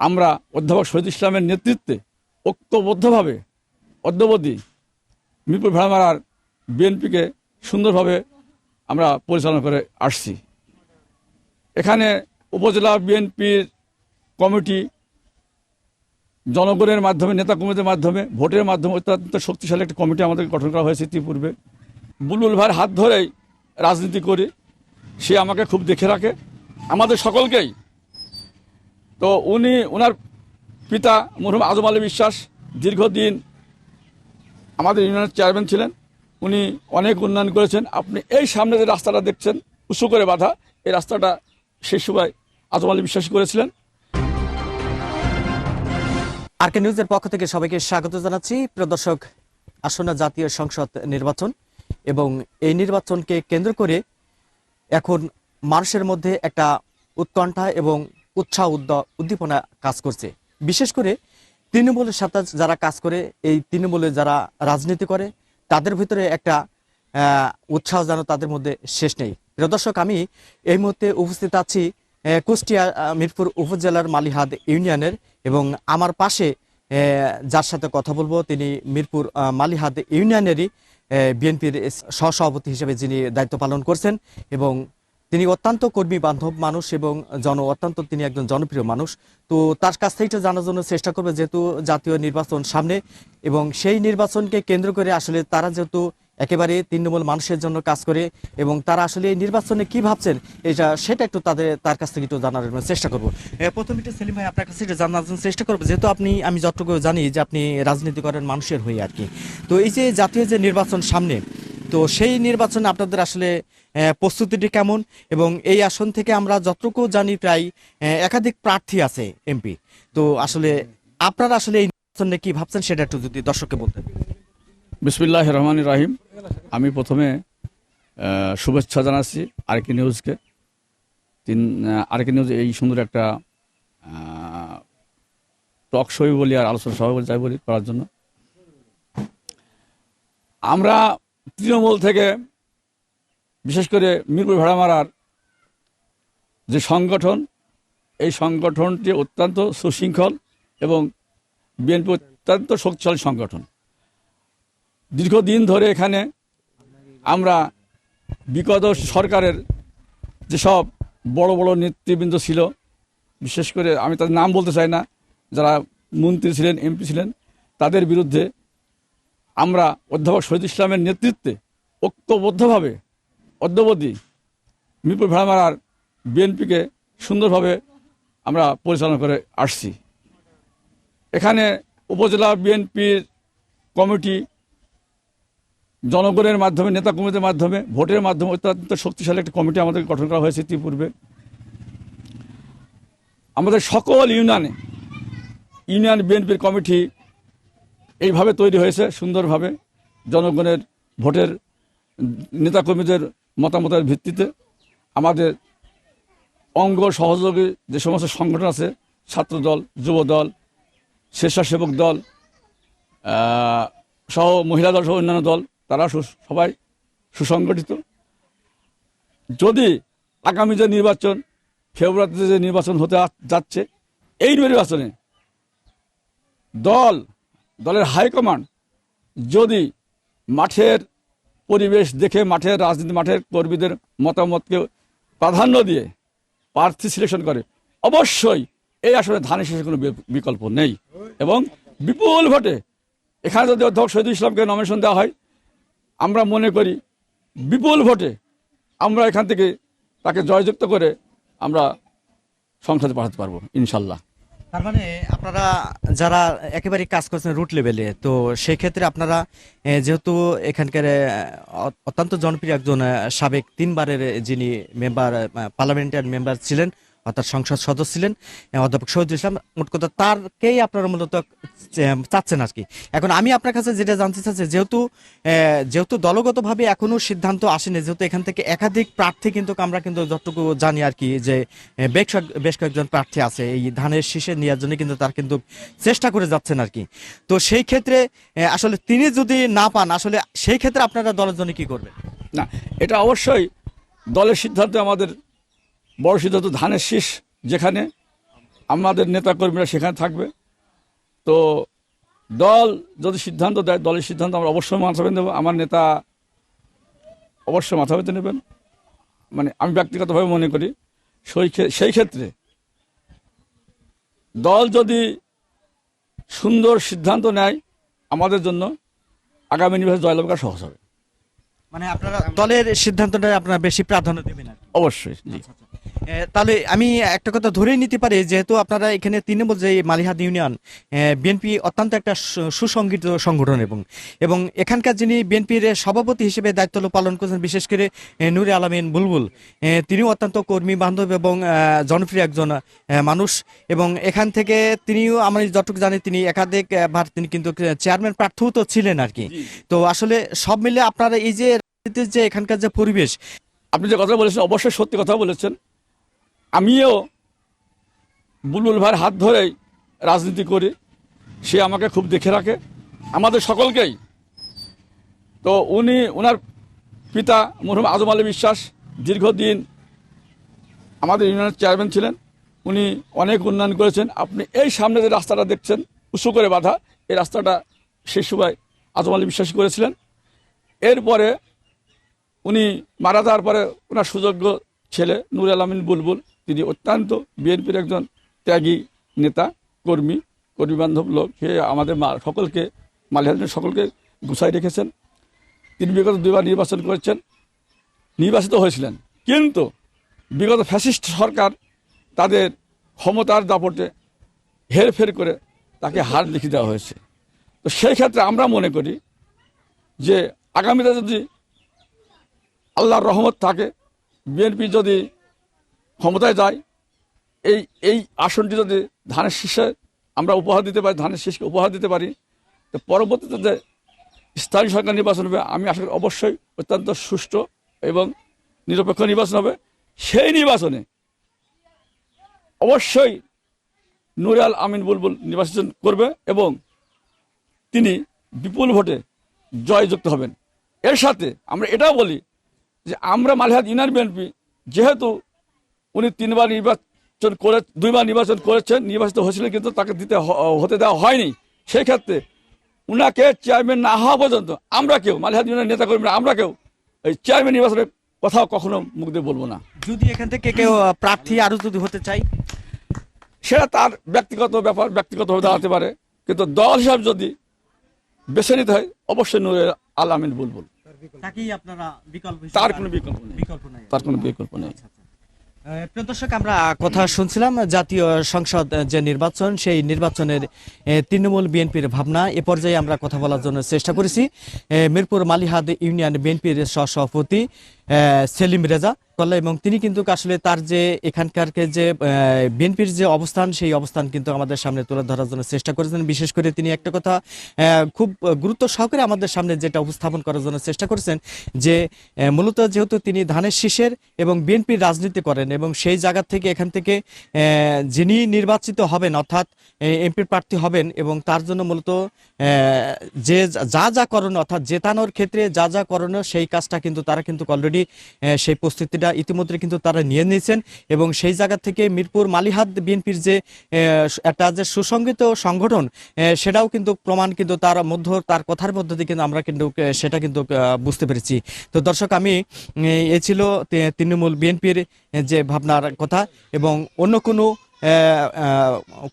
আমরা অধ্যাপক শহীদ ইসলামের নেতৃত্বে ঐক্যবদ্ধভাবে অদ্যবধি মিরপুর ভেড়ামারার বিএনপিকে সুন্দরভাবে আমরা পরিচালনা করে আসছি। এখানে উপজেলা বিএনপির কমিটি জনগণের মাধ্যমে নেতা কর্মীদের মাধ্যমে, ভোটের মাধ্যমে অত্যন্ত শক্তিশালী একটা কমিটি আমাদের গঠন করা হয়েছে ইতিপূর্বে। বুলবুল ভাইয়ের হাত ধরেই রাজনীতি করি, সে আমাকে খুব দেখে রাখে। আমাদের সকলকেই তো উনি ওনার পিতা মরহুম আজম আলী বিশ্বাস দীর্ঘদিন আমাদের ইউনিয়নের চেয়ারম্যান ছিলেন। উনি অনেক উন্নয়ন করেছেন। আপনি এই সামনে যে রাস্তাটা দেখছেন, উঁচু করে বাঁধা, এই রাস্তাটা সেই সময় আজম আলী বিশ্বাস করেছিলেন। আরকে নিউজের পক্ষ থেকে সবাইকে স্বাগত জানাচ্ছি। প্রদর্শক আসন্ন জাতীয় সংসদ নির্বাচন এবং এই নির্বাচনকে কেন্দ্র করে এখন মানুষের মধ্যে একটা উৎকণ্ঠা এবং উৎসাহ উদ্দ- উদ্দীপনা কাজ করছে। বিশেষ করে তৃণমূলের সাথে যারা কাজ করে, এই তৃণমূলে যারা রাজনীতি করে, তাদের ভিতরে একটা উৎসাহ যেন তাদের মধ্যে শেষ নেই। প্রিয় দর্শক, আমি এই মুহূর্তে উপস্থিত আছি কুষ্টিয়া মিরপুর উপজেলার মালিহাদ ইউনিয়নের এবং আমার পাশে যার সাথে কথা বলব তিনি মিরপুর মালিহাদ ইউনিয়নেরই বিএনপির সহসভাপতি হিসেবে যিনি দায়িত্ব পালন করছেন এবং তিনি অত্যন্ত কর্মী বান্ধব মানুষ এবং জন, অত্যন্ত তিনি একজন জনপ্রিয় মানুষ। তো তার কাছ থেকে জানার জন্য চেষ্টা করবে যেহেতু জাতীয় নির্বাচন সামনে এবং সেই নির্বাচনকে কেন্দ্র করে আসলে তারা যেহেতু একেবারে তৃণমূল মানুষের জন্য কাজ করে এবং তারা আসলে এই নির্বাচনে কি ভাবছেন এটা সেটা একটু তাদের, তার কাছ থেকে একটু জানার জন্য চেষ্টা করব। প্রথমে একটু সেলিম ভাই আপনার কাছে একটু জানার জন্য চেষ্টা করব। যেহেতু আপনি, আমি যতটুকু জানি যে আপনি রাজনীতি করেন মানুষের হয়ে আর কি। তো এই যে জাতীয় যে নির্বাচন সামনে তো সেই নির্বাচনে আপনাদের আসলে প্রস্তুতিটি কেমন? এবং এই আসন থেকে আমরা যতটুকু জানি প্রায় একাধিক প্রার্থী আছে এমপি। তো আসলে আপনারা আসলে এই নির্বাচনে কি ভাবছেন সেটা একটু যদি দর্শককে বলতেন। বিসমিল্লাহ রহমান রাহিম। আমি প্রথমে শুভেচ্ছা জানাচ্ছি আরকে নিউজকে। তিন আরকে নিউজ এই সুন্দর একটা টক শো বলি আর আলোচনা সভা বলি যাই বলি করার জন্য। আমরা তৃণমূল থেকে, বিশেষ করে মিরপুর ভেড়ামারার যে সংগঠন, এই সংগঠনটি অত্যন্ত সুশৃঙ্খল এবং বিএনপি অত্যন্ত শক্তিশালী সংগঠন। দীর্ঘদিন ধরে এখানে আমরা বিগত সরকারের যেসব বড় বড় নেতৃবৃন্দ ছিল, বিশেষ করে আমি তাদের নাম বলতে চাই না, যারা মন্ত্রী ছিলেন, এমপি ছিলেন, তাদের বিরুদ্ধে আমরা অধ্যাপক শহীদ ইসলামের নেতৃত্বে ঐক্যবদ্ধভাবে অদ্যবধি মিরপুর ভেড়ামারার বিএনপিকে সুন্দরভাবে আমরা পরিচালনা করে আসছি। এখানে উপজেলা বিএনপির কমিটি জনগণের মাধ্যমে নেতা কর্মীদের মাধ্যমে, ভোটের মাধ্যমে অত্যন্ত শক্তিশালী একটা কমিটি আমাদের গঠন করা হয়েছে ইতিপূর্বে। আমাদের সকল ইউনিয়নে, ইউনিয়ন বিএনপির কমিটি এইভাবে তৈরি হয়েছে সুন্দরভাবে জনগণের ভোটের নেতাকর্মীদের মতামতের ভিত্তিতে আমাদের অঙ্গ সহযোগী যে সমস্ত সংগঠন আছে, ছাত্রদল, যুবদল, স্বেচ্ছাসেবক দল সহ মহিলা দল সহ অন্যান্য দল, তারা সবাই সুসংগঠিত। যদি আগামী যে নির্বাচন, ফেব্রুয়ারিতে যে নির্বাচন হতে যাচ্ছে, এই নির্বাচনে দল দলের হাইকমান্ড যদি মাঠের পরিবেশ দেখে মাঠের রাজনীতি, মাঠের কর্মীদের মতামতকে প্রাধান্য দিয়ে প্রার্থী সিলেকশন করে, অবশ্যই এই আসলে ধানের শেষে কোনো বিকল্প নেই। এবং বিপুল ভোটে এখানে যদি অধ্যক্ষ শহীদুল ইসলামকে নমিনেশন দেওয়া হয়, আমরা মনে করি বিপুল ভোটে আমরা এখান থেকে তাকে জয়যুক্ত করে আমরা সংসদে পাঠাতে পারব, ইনশাল্লাহ। তার মানে আপনারা যারা একেবারে কাজ করছেন রুট লেভেলে তো সেই ক্ষেত্রে আপনারা যেহেতু এখানকার অত্যন্ত জনপ্রিয় একজন সাবেক তিনবারের যিনি মেম্বার পার্লামেন্টারি মেম্বার ছিলেন অর্থাৎ সংসদ সদস্য ছিলেন অধ্যাপক শহীদুল ইসলাম। মোট কথা তারকেই আপনারা মূলত চাচ্ছেন আর কি এখন আমি আপনার কাছে যেটা জানতে চাচ্ছি, যেহেতু যেহেতু দলগতভাবে এখনও সিদ্ধান্ত আসেনি, যেহেতু এখান থেকে একাধিক প্রার্থী কিন্তু আমরা কিন্তু যতটুকু জানি আর কি যে বেশ বেশ কয়েকজন প্রার্থী আছে। এই ধানের শীষে নেওয়ার জন্য কিন্তু তার কিন্তু চেষ্টা করে যাচ্ছেন আর কি তো সেই ক্ষেত্রে আসলে তিনি যদি না পান, আসলে সেই ক্ষেত্রে আপনারা দলের জন্য কি করবেন? না, এটা অবশ্যই দলের সিদ্ধান্ত আমাদের বড় সিদ্ধান্ত ধানের শীষ যেখানে, আমাদের নেতাকর্মীরা সেখানে থাকবে। তো দল যদি সিদ্ধান্ত দেয়, দলের সিদ্ধান্ত আমরা অবশ্যই মাথা পেতে নেব। আমার নেতা অবশ্যই মাথা পেতে নেবেন। মানে আমি ব্যক্তিগতভাবে মনে করি, সেই ক্ষেত্রে দল যদি সুন্দর সিদ্ধান্ত নেয় আমাদের জন্য, আগামী নির্বাচনে জয়লাভ করা সহজ হবে। মানে আপনারা দলের সিদ্ধান্তটা আপনারা বেশি প্রাধান্য দেবেন আর কি। অবশ্যই জি। এ, তাহলে আমি একটা কথা ধরেই নিতে পারি যেহেতু আপনারা এখানে তৃণমূল যে মালিহাদ ইউনিয়ন বিএনপি অত্যন্ত একটা সু- সুসংগঠিত সংগঠন এবং এবং এখানকার যিনি বিএনপির সভাপতি হিসেবে দায়িত্ব পালন করছেন বিশেষ করে এ, নূরে আলমিন বুলবুল এ, তিনিও অত্যন্ত কর্মী বান্ধব এবং আহ, জনপ্রিয় একজন আহ, মানুষ এবং এখান থেকে তিনিও আমি যতটুকু জানি তিনি একাধিক আহ, বার তিনি কিন্তু চেয়ারম্যান প্রার্থীও তো ছিলেন আর কি। তো আসলে সব মিলে আপনারা এই যে যে এখানকার যে পরিবেশ, আপনি যে কথা বলেছেন, অবশ্যই সত্যি কথা বলেছেন। আমিও বুলবুল ভাইয়ের হাত ধরেই রাজনীতি করি, সে আমাকে খুব দেখে রাখে। আমাদের সকলকেই। তো উনি ওনার পিতা মরহুম আজম আলী বিশ্বাস দীর্ঘদিন আমাদের ইউনিয়নের চেয়ারম্যান ছিলেন। উনি অনেক উন্নয়ন করেছেন। আপনি এই সামনে যে রাস্তাটা দেখছেন, উঁচু করে বাঁধা, এই রাস্তাটা সেই সময় আজম আলী বিশ্বাস করেছিলেন। এরপরে উনি মারা যাওয়ার পরে ওনার সুযোগ্য ছেলে নুর আলামিন বুলবুল, তিনি অত্যন্ত বিএনপির একজন ত্যাগী নেতা, কর্মী কর্মী বান্ধব লোক। সে আমাদের মা- সকলকে মালিহাদের সকলকে গুছাই রেখেছেন। তিনি বিগত দুইবার নির্বাচন করেছেন। নির্বাচিত হয়েছিলেন। কিন্তু বিগত ফ্যাসিস্ট সরকার তাদের ক্ষমতার দাপটে হেরফের করে তাকে হার লিখে দেওয়া হয়েছে। তো সেই ক্ষেত্রে আমরা মনে করি যে আগামীতে যদি আল্লাহর রহমত থাকে। বিএনপি যদি ক্ষমতায় যায়, এই এই আসনটি যদি ধানের শীষে আমরা উপহার দিতে পারি, ধানের শীষকে উপহার দিতে পারি, তো পরবর্তীতে যে স্থানীয় সরকার নির্বাচন হবে, আমি করি অবশ্যই অত্যন্ত সুষ্ঠু এবং নিরপেক্ষ নির্বাচন হবে। সেই নির্বাচনে অবশ্যই নুরাল আমিন বুলবুল নির্বাচন করবে এবং তিনি বিপুল ভোটে জয়যুক্ত হবেন। এর সাথে আমরা এটাও বলি যে আমরা মালিহাত ইউনিয়ন বিএনপি যেহেতু উনি তিনবার নির্বাচন করে দুইবার নির্বাচন করেছেন নির্বাচিত হয়েছিলেন কিন্তু তাকে দিতে হতে দেওয়া হয়নি। সেই ক্ষেত্রে উনাকে চেয়ারম্যান না হওয়া পর্যন্ত আমরা কেউ মালিহাত ইউনিয়নের নেতাকর্মীরা আমরা কেউ এই চেয়ারম্যান নির্বাচনের কথাও কখনো মুখ দিয়ে বলব না। যদি এখান থেকে কেউ প্রার্থী আরও যদি হতে চাই? সেটা তার ব্যক্তিগত ব্যাপার ব্যক্তিগতভাবে দাঁড়াতে পারে। কিন্তু দল হিসাবে যদি বেছে নিতে হয় অবশ্যই নুরে আল আমিন বুলবুল। তাকেই আপনারা বিকল্প তার কোনো বিকল্প নেই। বিকল্প নাই। তার কোনো বিকল্প নেই। প্রিয় দর্শক আমরা কথা শুনছিলাম জাতীয় সংসদ যে নির্বাচন সেই নির্বাচনের তৃণমূল বিএনপির ভাবনা। এ পর্যায়ে আমরা কথা বলার জন্য চেষ্টা করেছি। মিরপুর মালিহাদ ইউনিয়ন বিএনপির সহ সভাপতি সেলিম রেজা। কল্লা এবং তিনি কিন্তু আসলে তার যে এখানকার যে বিএনপির যে অবস্থান, সেই অবস্থান কিন্তু আমাদের সামনে তুলে ধরার জন্য চেষ্টা করেছেন। বিশেষ করে তিনি একটা কথা খুব গুরুত্ব সহকারে আমাদের সামনে যেটা উপস্থাপন করার জন্য চেষ্টা করেছেন যে মূলত যেহেতু তিনি ধানের শীষের এবং বিএনপির রাজনীতি করেন এবং সেই জায়গা থেকে এখান থেকে যিনি নির্বাচিত হবেন, অর্থাৎ এমপির প্রার্থী হবেন এবং তার জন্য মূলত যে যা যা করণ অর্থাৎ জেতানোর ক্ষেত্রে যা যা করণীয়, সেই কাজটা কিন্তু তারা কিন্তু অলরেডি সেই প্রস্তুতিটা ইতিমধ্যে কিন্তু তারা নিয়ে নিয়েছেন এবং সেই জায়গা থেকে মিরপুর মালিহাত বিএনপির যে একটা যে সুসংগঠিত সংগঠন সেটাও কিন্তু প্রমাণ কিন্তু তার মধ্য, তার কথার মধ্য দিয়ে কিন্তু আমরা কিন্তু সেটা কিন্তু বুঝতে পেরেছি। তো দর্শক, আমি, এ ছিল তৃণমূল বিএনপির যে ভাবনার কথা এবং অন্য কোনো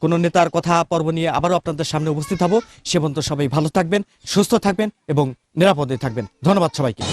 কোনো নেতার কথা, পর্ব নিয়ে আবারও আপনাদের সামনে উপস্থিত হব। সে পর্যন্ত সবাই ভালো থাকবেন, সুস্থ থাকবেন এবং নিরাপদে থাকবেন। ধন্যবাদ সবাইকে।